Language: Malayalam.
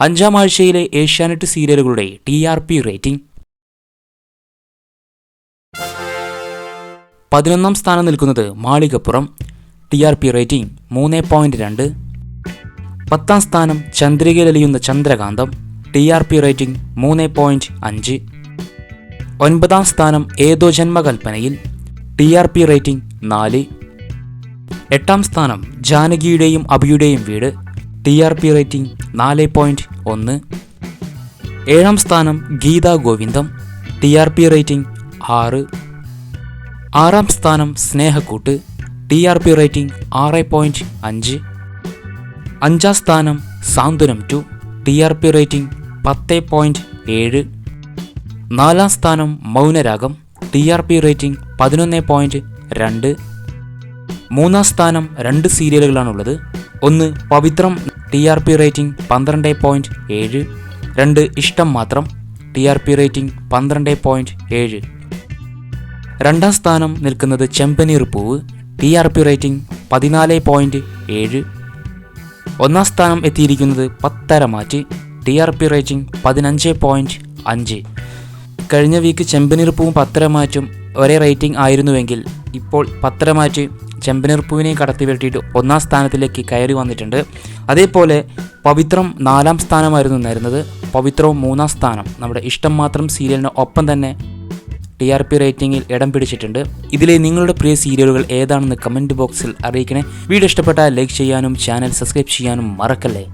അഞ്ചാം ആഴ്ചയിലെ ഏഷ്യാനെറ്റ് സീരിയലുകളുടെ ടി ആർ പി റേറ്റിംഗ്. പതിനൊന്നാം സ്ഥാനം നിൽക്കുന്നത് Malikappuram. T R P rating മൂന്ന് പോയിന്റ് രണ്ട്. പത്താം സ്ഥാനം ചന്ദ്രികയിലലിയുന്ന ചന്ദ്രകാന്തം. ടി ആർ പി റേറ്റിംഗ് മൂന്ന് പോയിന്റ് അഞ്ച്. ഒൻപതാം സ്ഥാനം ഏതോ ജന്മകൽപ്പനയിൽ. ടി ആർ പി റേറ്റിംഗ് നാല്. എട്ടാം സ്ഥാനം ജാനകിയുടെയും അഭിയുടെയും വീട്. ടി ആർ പി റേറ്റിംഗ് നാല് പോയിന്റ് ഒന്ന്. ഏഴാം സ്ഥാനം ഗീതാ ഗോവിന്ദം. ടി ആർ പി റേറ്റിംഗ് ആറ്. ആറാം സ്ഥാനം Snehakkoottu. T R P rating ആറ് പോയിന്റ് അഞ്ച്. അഞ്ചാം സ്ഥാനം Santhwanam two T R P rating പത്ത് പോയിന്റ് ഏഴ്. നാലാം സ്ഥാനം Mounaragam. T R P rating പതിനൊന്ന് പോയിന്റ് രണ്ട്. മൂന്നാം സ്ഥാനം രണ്ട് സീരിയലുകളാണുള്ളത്. ഒന്ന് Pavithram T R P rating പന്ത്രണ്ട് പോയിന്റ് ഏഴ്. രണ്ട് ഇഷ്ടം മാത്രം ടി ആർ പി റേറ്റിംഗ് പന്ത്രണ്ട് പോയിന്റ് ഏഴ്. രണ്ടാം സ്ഥാനം നിൽക്കുന്നത് ചെമ്പനീർ പൂവ് ടി ആർ പി റേറ്റിംഗ് പതിനാല് പോയിന്റ് ഏഴ്. ഒന്നാം സ്ഥാനം എത്തിയിരിക്കുന്നത് പത്തര മാറ്റി. ടി ആർ പി റേറ്റിംഗ് പതിനഞ്ച് പോയിന്റ് അഞ്ച്. കഴിഞ്ഞ വീക്ക് ചെമ്പനീർ പൂവും പത്തര മാറ്റും ഒരേ റേറ്റിംഗ് ആയിരുന്നുവെങ്കിൽ ഇപ്പോൾ പത്തര പത്തരമാറ്റ് ചെമ്പനീർപ്പൂവിനെയും കടത്തി വെട്ടിയിട്ട് ഒന്നാം സ്ഥാനത്തിലേക്ക് കയറി വന്നിട്ടുണ്ട്. അതേപോലെ പവിത്രം നാലാം സ്ഥാനമായിരുന്നു നേരുന്നത് പവിത്രവും മൂന്നാം സ്ഥാനം. നമ്മുടെ ഇഷ്ടം മാത്രം സീരിയലിന് ഒപ്പം തന്നെ ടി ആർ പി റേറ്റിംഗിൽ ഇടം പിടിച്ചിട്ടുണ്ട്. ഇതിലെ നിങ്ങളുടെ പ്രിയ സീരിയലുകൾ ഏതാണെന്ന് കമന്റ് ബോക്സിൽ അറിയിക്കണേ. വീഡിയോ ഇഷ്ടപ്പെട്ടാൽ ലൈക്ക് ചെയ്യാനും ചാനൽ സബ്സ്ക്രൈബ് ചെയ്യാനും മറക്കല്ലേ?